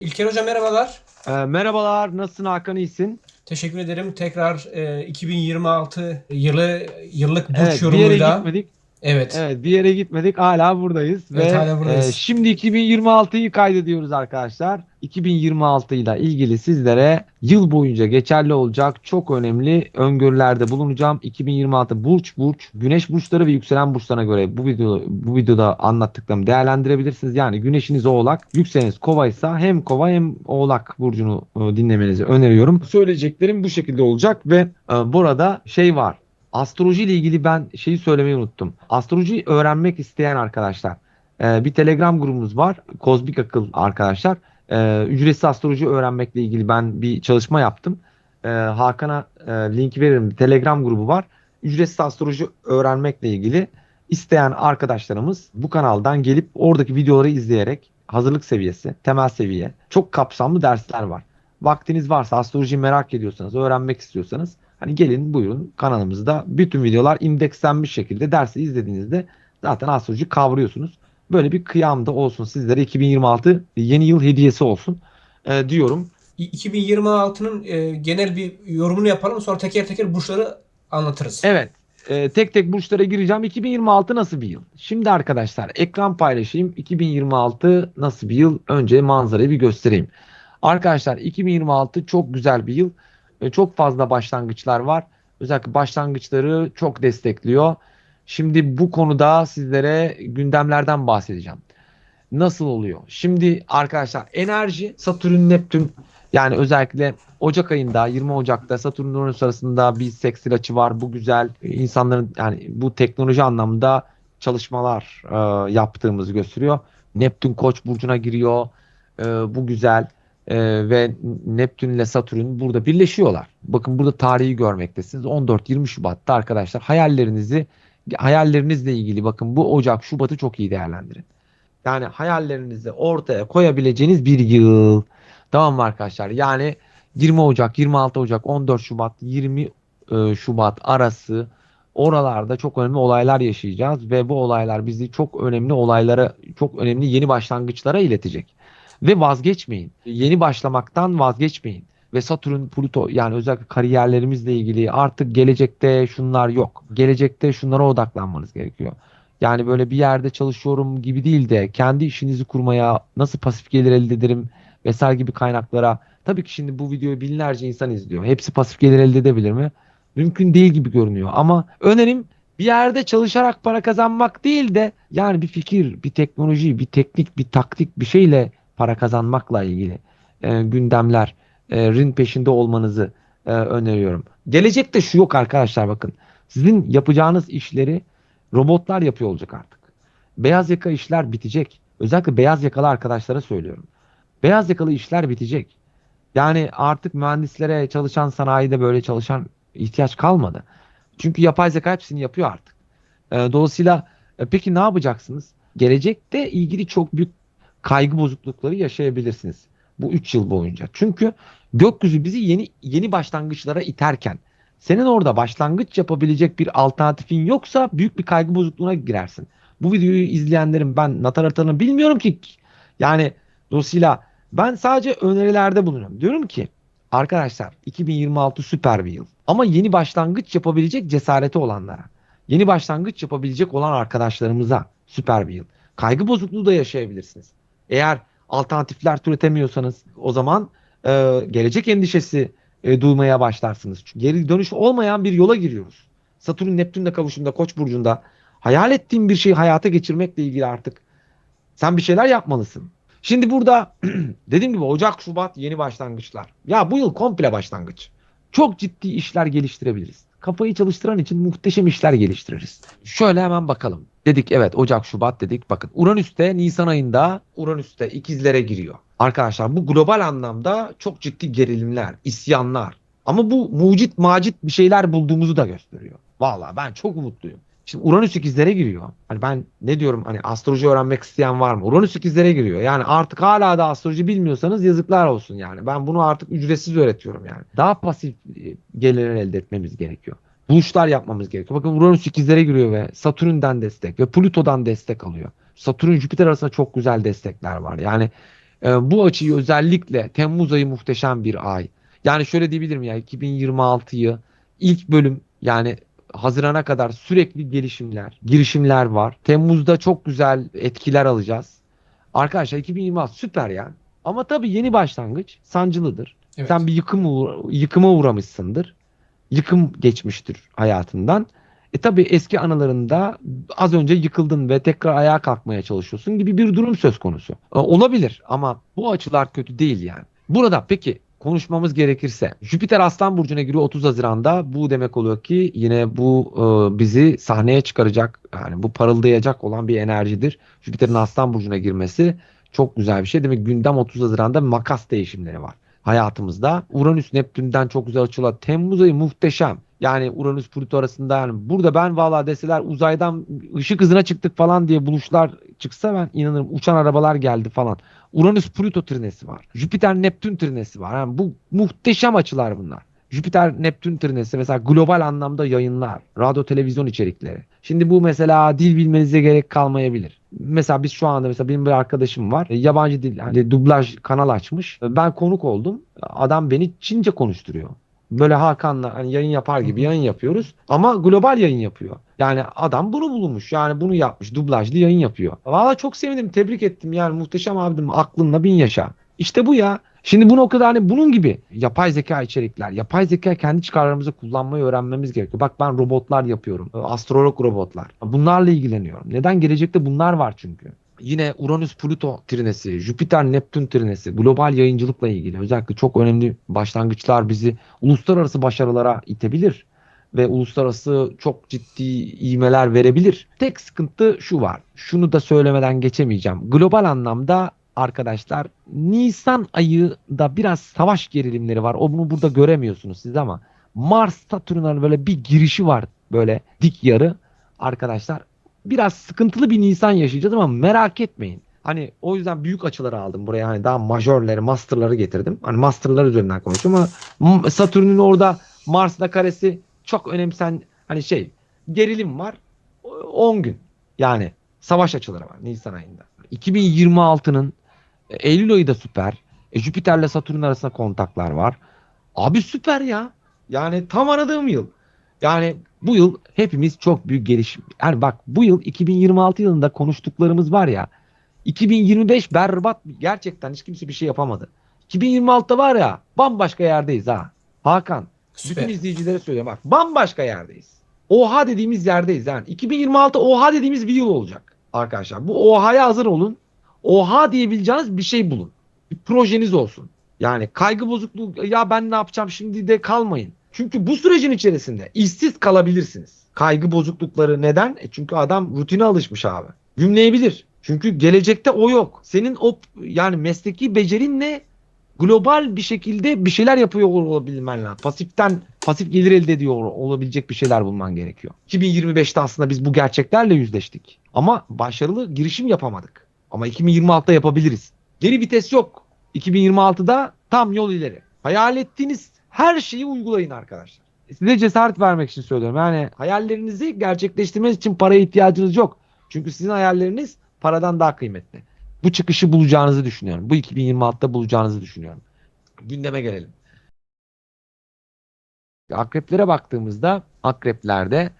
İlker Hocam merhabalar. Ee, merhabalar, nasılsın Hakan iyisin? Teşekkür ederim. Tekrar e, 2026 yılı yıllık burç Evet, bir yere yorumuyla. gitmedik. Evet. Evet, bir yere gitmedik. Hala buradayız Evet, ve hala buradayız. e, şimdi 2026'yı kaydediyoruz arkadaşlar. 2026 ile ilgili sizlere yıl boyunca geçerli olacak çok önemli öngörülerde bulunacağım. 2026 burç burç, güneş burçları ve yükselen burçlarına göre bu video bu videoda anlattıklarımı değerlendirebilirsiniz. Yani güneşiniz Oğlak, yükseleniz Kovaysa hem Kova hem Oğlak burcunu e, dinlemenizi öneriyorum. Söyleyeceklerim bu şekilde olacak ve e, burada şey var. Astroloji ile ilgili ben şeyi söylemeyi unuttum. Astroloji öğrenmek isteyen arkadaşlar e, bir Telegram grubumuz var. Kozmik Akıl arkadaşlar. E, ücretsiz astroloji öğrenmekle ilgili ben bir çalışma yaptım. E, Hakan'a e, link veririm. Telegram grubu var. Ücretsiz astroloji öğrenmekle ilgili isteyen arkadaşlarımız bu kanaldan gelip oradaki videoları izleyerek hazırlık seviyesi, temel seviye çok kapsamlı dersler var. Vaktiniz varsa astrolojiyi merak ediyorsanız, öğrenmek istiyorsanız Hani gelin buyurun kanalımızda bütün videolar indekslenmiş şekilde dersi izlediğinizde zaten astroloji kavruyorsunuz. Böyle bir kıyam da olsun sizlere 2026 yeni yıl hediyesi olsun e, diyorum. İ- 2026'nın e, genel bir yorumunu yapalım. Sonra teker teker burçları anlatırız. Evet e, tek tek burçlara gireceğim. 2026 nasıl bir yıl? Şimdi arkadaşlar ekran paylaşayım. 2026 nasıl bir yıl? Önce manzarayı bir göstereyim. Arkadaşlar 2026 çok güzel bir yıl. Çok fazla başlangıçlar var. Özellikle başlangıçları çok destekliyor. Şimdi bu konuda sizlere gündemlerden bahsedeceğim. Nasıl oluyor? Şimdi arkadaşlar enerji Satürn Neptün yani özellikle Ocak ayında 20 Ocak'ta Satürn Uranüs arasında bir seksil açı var. Bu güzel. İnsanların yani bu teknoloji anlamında çalışmalar e, yaptığımızı gösteriyor. Neptün Koç burcuna giriyor. E, bu güzel. Ee, ve Neptün ile Satürn burada birleşiyorlar. Bakın burada tarihi görmektesiniz. 14-20 Şubat'ta arkadaşlar hayallerinizi hayallerinizle ilgili bakın bu Ocak Şubat'ı çok iyi değerlendirin. Yani hayallerinizi ortaya koyabileceğiniz bir yıl. Tamam mı arkadaşlar? Yani 20 Ocak, 26 Ocak, 14 Şubat, 20 e, Şubat arası oralarda çok önemli olaylar yaşayacağız ve bu olaylar bizi çok önemli olaylara, çok önemli yeni başlangıçlara iletecek. Ve vazgeçmeyin. Yeni başlamaktan vazgeçmeyin. Ve Satürn, Plüto yani özellikle kariyerlerimizle ilgili artık gelecekte şunlar yok. Gelecekte şunlara odaklanmanız gerekiyor. Yani böyle bir yerde çalışıyorum gibi değil de kendi işinizi kurmaya nasıl pasif gelir elde ederim vesaire gibi kaynaklara. Tabii ki şimdi bu videoyu binlerce insan izliyor. Hepsi pasif gelir elde edebilir mi? Mümkün değil gibi görünüyor. Ama önerim bir yerde çalışarak para kazanmak değil de yani bir fikir, bir teknoloji, bir teknik, bir taktik bir şeyle para kazanmakla ilgili e, gündemlerin peşinde olmanızı e, öneriyorum. Gelecekte şu yok arkadaşlar bakın. Sizin yapacağınız işleri robotlar yapıyor olacak artık. Beyaz yaka işler bitecek. Özellikle beyaz yakalı arkadaşlara söylüyorum. Beyaz yakalı işler bitecek. Yani artık mühendislere çalışan sanayide böyle çalışan ihtiyaç kalmadı. Çünkü yapay zeka hepsini yapıyor artık. E, dolayısıyla e, peki ne yapacaksınız? Gelecekte ilgili çok büyük kaygı bozuklukları yaşayabilirsiniz bu 3 yıl boyunca. Çünkü gökyüzü bizi yeni yeni başlangıçlara iterken senin orada başlangıç yapabilecek bir alternatifin yoksa büyük bir kaygı bozukluğuna girersin. Bu videoyu izleyenlerin ben natar haritanı bilmiyorum ki. Yani dolayısıyla ben sadece önerilerde bulunuyorum. Diyorum ki arkadaşlar 2026 süper bir yıl. Ama yeni başlangıç yapabilecek cesareti olanlara, yeni başlangıç yapabilecek olan arkadaşlarımıza süper bir yıl. Kaygı bozukluğu da yaşayabilirsiniz. Eğer alternatifler türetemiyorsanız o zaman e, gelecek endişesi e, duymaya başlarsınız. Çünkü geri dönüş olmayan bir yola giriyoruz. Satürn Neptün'le kavuşumda Koç burcunda hayal ettiğin bir şeyi hayata geçirmekle ilgili artık sen bir şeyler yapmalısın. Şimdi burada dediğim gibi Ocak, Şubat yeni başlangıçlar. Ya bu yıl komple başlangıç. Çok ciddi işler geliştirebiliriz. Kafayı çalıştıran için muhteşem işler geliştiririz. Şöyle hemen bakalım. Dedik evet Ocak, Şubat dedik. Bakın Uranüs'te Nisan ayında Uranüs'te ikizlere giriyor. Arkadaşlar bu global anlamda çok ciddi gerilimler, isyanlar. Ama bu mucit macit bir şeyler bulduğumuzu da gösteriyor. Vallahi ben çok umutluyum. Şimdi Uranüs ikizlere giriyor. Hani ben ne diyorum hani astroloji öğrenmek isteyen var mı? Uranüs ikizlere giriyor. Yani artık hala da astroloji bilmiyorsanız yazıklar olsun yani. Ben bunu artık ücretsiz öğretiyorum yani. Daha pasif e, gelirler elde etmemiz gerekiyor. Buluşlar yapmamız gerekiyor. Bakın Uranüs ikizlere giriyor ve Satürn'den destek ve Plüto'dan destek alıyor. Satürn Jüpiter arasında çok güzel destekler var. Yani E, bu açıyı özellikle Temmuz ayı muhteşem bir ay. Yani şöyle diyebilirim ya 2026'yı ilk bölüm yani Haziran'a kadar sürekli gelişimler, girişimler var. Temmuz'da çok güzel etkiler alacağız. Arkadaşlar 2026 süper ya. Ama tabii yeni başlangıç sancılıdır. Evet. Sen bir yıkım uğra- yıkıma uğramışsındır. Yıkım geçmiştir hayatından. E tabii eski anılarında az önce yıkıldın ve tekrar ayağa kalkmaya çalışıyorsun gibi bir durum söz konusu. E, olabilir ama bu açılar kötü değil yani. Burada peki konuşmamız gerekirse Jüpiter Aslan Burcu'na giriyor 30 Haziran'da. Bu demek oluyor ki yine bu e, bizi sahneye çıkaracak yani bu parıldayacak olan bir enerjidir. Jüpiter'in Aslan Burcu'na girmesi çok güzel bir şey. Demek gündem 30 Haziran'da makas değişimleri var hayatımızda. Uranüs Neptün'den çok güzel açılar. Temmuz ayı muhteşem. Yani Uranüs Plüto arasında yani burada ben valla deseler uzaydan ışık hızına çıktık falan diye buluşlar çıksa ben inanırım. Uçan arabalar geldi falan. Uranüs Plüto trinesi var. Jüpiter Neptün trinesi var. Yani bu muhteşem açılar bunlar. Jüpiter Neptün trinesi mesela global anlamda yayınlar, radyo televizyon içerikleri. Şimdi bu mesela dil bilmenize gerek kalmayabilir. Mesela biz şu anda mesela benim bir arkadaşım var. E, Yabancı dil hani dublaj kanal açmış. E, Ben konuk oldum. Adam beni Çince konuşturuyor. Böyle Hakan'la hani yayın yapar gibi yayın yapıyoruz. Ama global yayın yapıyor. Yani adam bunu bulmuş. Yani bunu yapmış. Dublajlı yayın yapıyor. Valla çok sevindim. Tebrik ettim. Yani muhteşem abim. Aklınla bin yaşa. İşte bu ya. Şimdi bu noktada hani bunun gibi yapay zeka içerikler, yapay zeka kendi çıkarlarımızı kullanmayı öğrenmemiz gerekiyor. Bak ben robotlar yapıyorum. Astrolog robotlar. Bunlarla ilgileniyorum. Neden? Gelecekte bunlar var çünkü. Yine Uranüs Plüto trinesi, Jüpiter Neptün trinesi, global yayıncılıkla ilgili özellikle çok önemli başlangıçlar bizi uluslararası başarılara itebilir ve uluslararası çok ciddi ivmeler verebilir. Tek sıkıntı şu var. Şunu da söylemeden geçemeyeceğim. Global anlamda arkadaşlar Nisan ayında biraz savaş gerilimleri var. O bunu burada göremiyorsunuz siz ama Mars Satürn'ün böyle bir girişi var böyle dik yarı arkadaşlar. Biraz sıkıntılı bir Nisan yaşayacağız ama merak etmeyin. Hani o yüzden büyük açıları aldım buraya. Hani daha majörleri, masterları getirdim. Hani masterlar üzerinden konuşuyorum ama Satürn'ün orada Mars'la karesi çok önemsen hani şey gerilim var. O- 10 gün. Yani savaş açıları var Nisan ayında. 2026'nın e, Eylül ayı da süper. E, Jüpiter'le Satürn arasında kontaklar var. Abi süper ya. Yani tam aradığım yıl. Yani bu yıl hepimiz çok büyük gelişim. Yani bak bu yıl 2026 yılında konuştuklarımız var ya. 2025 berbat gerçekten hiç kimse bir şey yapamadı. 2026'da var ya bambaşka yerdeyiz ha. Hakan Süper. bütün izleyicilere söylüyorum bak bambaşka yerdeyiz. Oha dediğimiz yerdeyiz yani. 2026 oha dediğimiz bir yıl olacak arkadaşlar. Bu oha'ya hazır olun. Oha diyebileceğiniz bir şey bulun. Bir projeniz olsun. Yani kaygı bozukluğu ya ben ne yapacağım şimdi de kalmayın. Çünkü bu sürecin içerisinde işsiz kalabilirsiniz. Kaygı bozuklukları neden? E çünkü adam rutine alışmış abi. Gümleyebilir. Çünkü gelecekte o yok. Senin o yani mesleki becerinle global bir şekilde bir şeyler yapıyor olabilmen lazım. Pasiften pasif gelir elde ediyor olabilecek bir şeyler bulman gerekiyor. 2025'te aslında biz bu gerçeklerle yüzleştik. Ama başarılı girişim yapamadık. Ama 2026'da yapabiliriz. Geri vites yok. 2026'da tam yol ileri. Hayal ettiğiniz her şeyi uygulayın arkadaşlar. Size cesaret vermek için söylüyorum. Yani hayallerinizi gerçekleştirmeniz için paraya ihtiyacınız yok. Çünkü sizin hayalleriniz paradan daha kıymetli. Bu çıkışı bulacağınızı düşünüyorum. Bu 2026'da bulacağınızı düşünüyorum. Gündeme gelelim. Akreplere baktığımızda akreplerde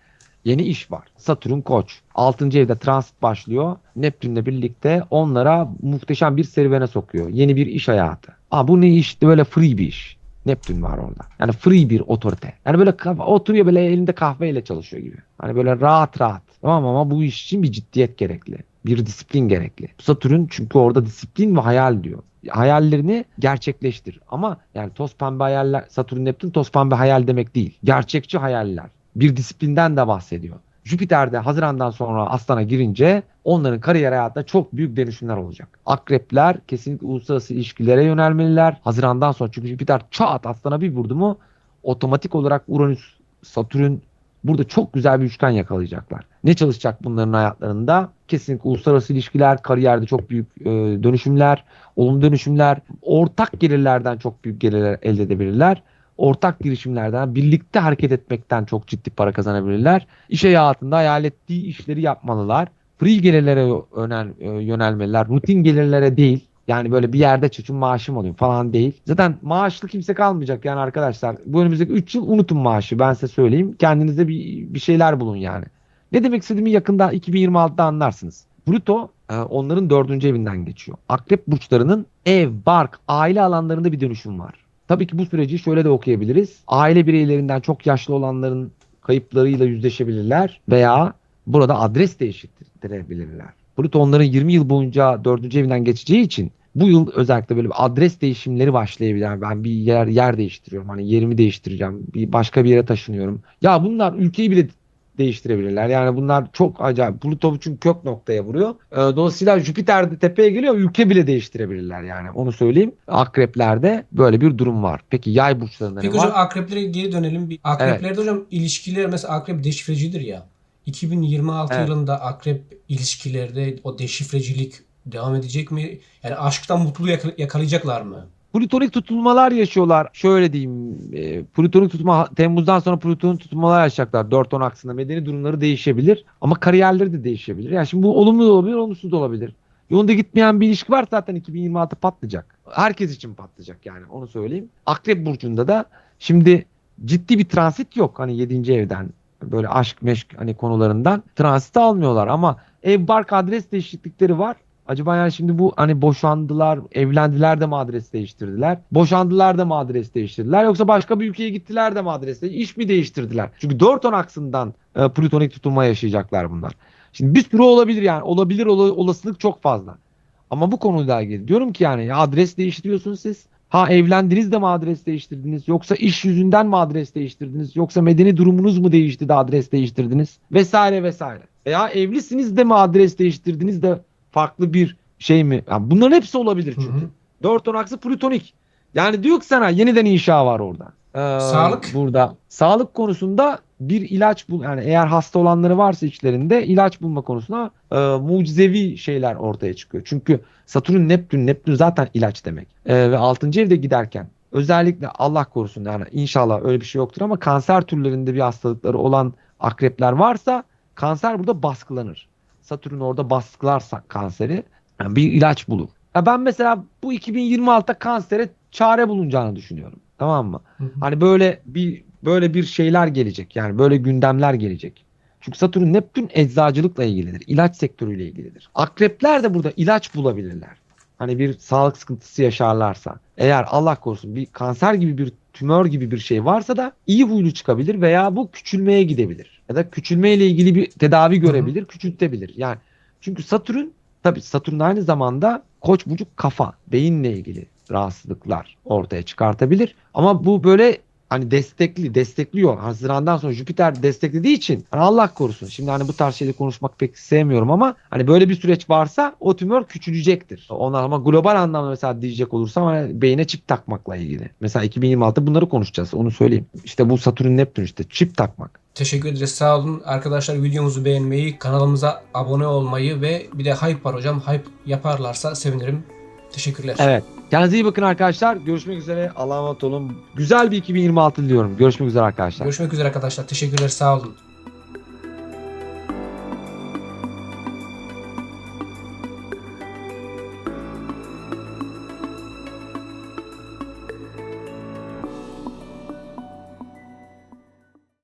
yeni iş var. Satürn Koç. 6. evde transit başlıyor. Neptünle birlikte onlara muhteşem bir serüvene sokuyor. Yeni bir iş hayatı. Aa bu ne iş? Böyle free bir iş. Neptün var orada. Yani free bir otorite. Yani böyle oturuyor böyle elinde kahveyle çalışıyor gibi. Hani böyle rahat rahat. Tamam ama bu iş için bir ciddiyet gerekli. Bir disiplin gerekli. Satürn çünkü orada disiplin ve hayal diyor. Hayallerini gerçekleştir. Ama yani toz pembe hayaller, Satürn Neptün toz pembe hayal demek değil. Gerçekçi hayaller. Bir disiplinden de bahsediyor. Jüpiter'de Haziran'dan sonra Aslan'a girince onların kariyer hayatında çok büyük dönüşümler olacak. Akrepler kesinlikle uluslararası ilişkilere yönelmeliler. Haziran'dan sonra çünkü Jüpiter çat Aslan'a bir vurdu mu otomatik olarak Uranüs, Satürn burada çok güzel bir üçgen yakalayacaklar. Ne çalışacak bunların hayatlarında? Kesinlikle uluslararası ilişkiler, kariyerde çok büyük e, dönüşümler, olumlu dönüşümler, ortak gelirlerden çok büyük gelirler elde edebilirler. Ortak girişimlerden, birlikte hareket etmekten çok ciddi para kazanabilirler. İş hayatında hayal ettiği işleri yapmalılar. Free gelirlere yönel, e, yönelmeliler. Rutin gelirlere değil. Yani böyle bir yerde çocuğun maaşım alıyorum falan değil. Zaten maaşlı kimse kalmayacak yani arkadaşlar. Bu önümüzdeki 3 yıl unutun maaşı ben size söyleyeyim. Kendinize bir, bir şeyler bulun yani. Ne demek istediğimi yakında 2026'da anlarsınız. Pluto e, onların dördüncü evinden geçiyor. Akrep burçlarının ev, bark, aile alanlarında bir dönüşüm var. Tabii ki bu süreci şöyle de okuyabiliriz. Aile bireylerinden çok yaşlı olanların kayıplarıyla yüzleşebilirler veya burada adres değiştirebilirler. Pluto onların 20 yıl boyunca dördüncü evinden geçeceği için bu yıl özellikle böyle bir adres değişimleri başlayabilir. Ben bir yer yer değiştiriyorum. Hani yerimi değiştireceğim. Bir başka bir yere taşınıyorum. Ya bunlar ülkeyi bile değiştirebilirler. Yani bunlar çok acayip. Pluto çünkü kök noktaya vuruyor. Ee, Dolayısıyla Jüpiter de tepeye geliyor. Ülke bile değiştirebilirler yani. Onu söyleyeyim. Akreplerde böyle bir durum var. Peki yay burçlarında Peki ne hocam var? akreplere geri dönelim. Akreplerde hocam ilişkiler mesela akrep deşifrecidir ya. 2026 Evet. yılında akrep ilişkilerde o deşifrecilik devam edecek mi? Yani aşktan mutluluğu yaka- yakalayacaklar mı? Plütonik tutulmalar yaşıyorlar. Şöyle diyeyim. E, plütonik tutulma Temmuz'dan sonra plütonik tutulmalar yaşayacaklar. 4-10 aksında medeni durumları değişebilir. Ama kariyerleri de değişebilir. Yani şimdi bu olumlu da olabilir, olumsuz da olabilir. Yolunda gitmeyen bir ilişki var zaten 2026 patlayacak. Herkes için patlayacak yani onu söyleyeyim. Akrep burcunda da şimdi ciddi bir transit yok. Hani 7. evden böyle aşk meşk hani konularından transit almıyorlar ama ev bark adres değişiklikleri var. Acaba yani şimdi bu hani boşandılar, evlendiler de mi adres değiştirdiler? Boşandılar da mı adres değiştirdiler? Yoksa başka bir ülkeye gittiler de mi adres değiştirdiler? İş mi değiştirdiler? Çünkü 4 on aksından e, plütonik tutulma yaşayacaklar bunlar. Şimdi bir sürü olabilir yani. Olabilir ola- olasılık çok fazla. Ama bu konuyla ilgili diyorum ki yani ya adres değiştiriyorsunuz siz. Ha evlendiniz de mi adres değiştirdiniz? Yoksa iş yüzünden mi adres değiştirdiniz? Yoksa medeni durumunuz mu değişti de adres değiştirdiniz? Vesaire vesaire. Veya evlisiniz de mi adres değiştirdiniz de farklı bir şey mi? Ya bunların hepsi olabilir Hı çünkü. hı. Dört on aksı plütonik. Yani diyor ki sana yeniden inşa var orada. Ee, Sağlık? Burada. Sağlık konusunda bir ilaç bul yani eğer hasta olanları varsa içlerinde ilaç bulma konusunda e, mucizevi şeyler ortaya çıkıyor. Çünkü Satürn Neptün Neptün zaten ilaç demek. E, ve 6. evde giderken özellikle Allah korusun yani inşallah öyle bir şey yoktur ama kanser türlerinde bir hastalıkları olan akrepler varsa kanser burada baskılanır. Satürn orada baskılarsa kanseri yani bir ilaç bulur. Ya ben mesela bu 2026'da kansere çare bulunacağını düşünüyorum. Tamam mı? Hı hı. Hani böyle bir böyle bir şeyler gelecek. Yani böyle gündemler gelecek. Çünkü Satürn Neptün eczacılıkla ilgilidir. ilaç sektörüyle ilgilidir. Akrepler de burada ilaç bulabilirler. Hani bir sağlık sıkıntısı yaşarlarsa. Eğer Allah korusun bir kanser gibi bir tümör gibi bir şey varsa da iyi huylu çıkabilir veya bu küçülmeye gidebilir. Ya da küçülmeyle ilgili bir tedavi görebilir, küçültebilir. Yani çünkü Satürn tabii Satürn aynı zamanda Koç burcu kafa, beyinle ilgili rahatsızlıklar ortaya çıkartabilir. Ama bu böyle hani destekli, destekliyor. Hazirandan sonra Jüpiter desteklediği için hani Allah korusun. Şimdi hani bu tarz şeyleri konuşmak pek sevmiyorum ama hani böyle bir süreç varsa o tümör küçülecektir. Onlar ama global anlamda mesela diyecek olursam hani beyine çip takmakla ilgili. Mesela 2026 bunları konuşacağız. Onu söyleyeyim. İşte bu Satürn Neptün işte çip takmak. Teşekkür ederiz. Sağ olun. Arkadaşlar videomuzu beğenmeyi, kanalımıza abone olmayı ve bir de hype var hocam. Hype yaparlarsa sevinirim. Teşekkürler. Evet. Kendinize iyi bakın arkadaşlar. Görüşmek üzere. Allah'a emanet olun. Güzel bir 2026 diliyorum. Görüşmek üzere arkadaşlar. Görüşmek üzere arkadaşlar. Teşekkürler. Sağ olun.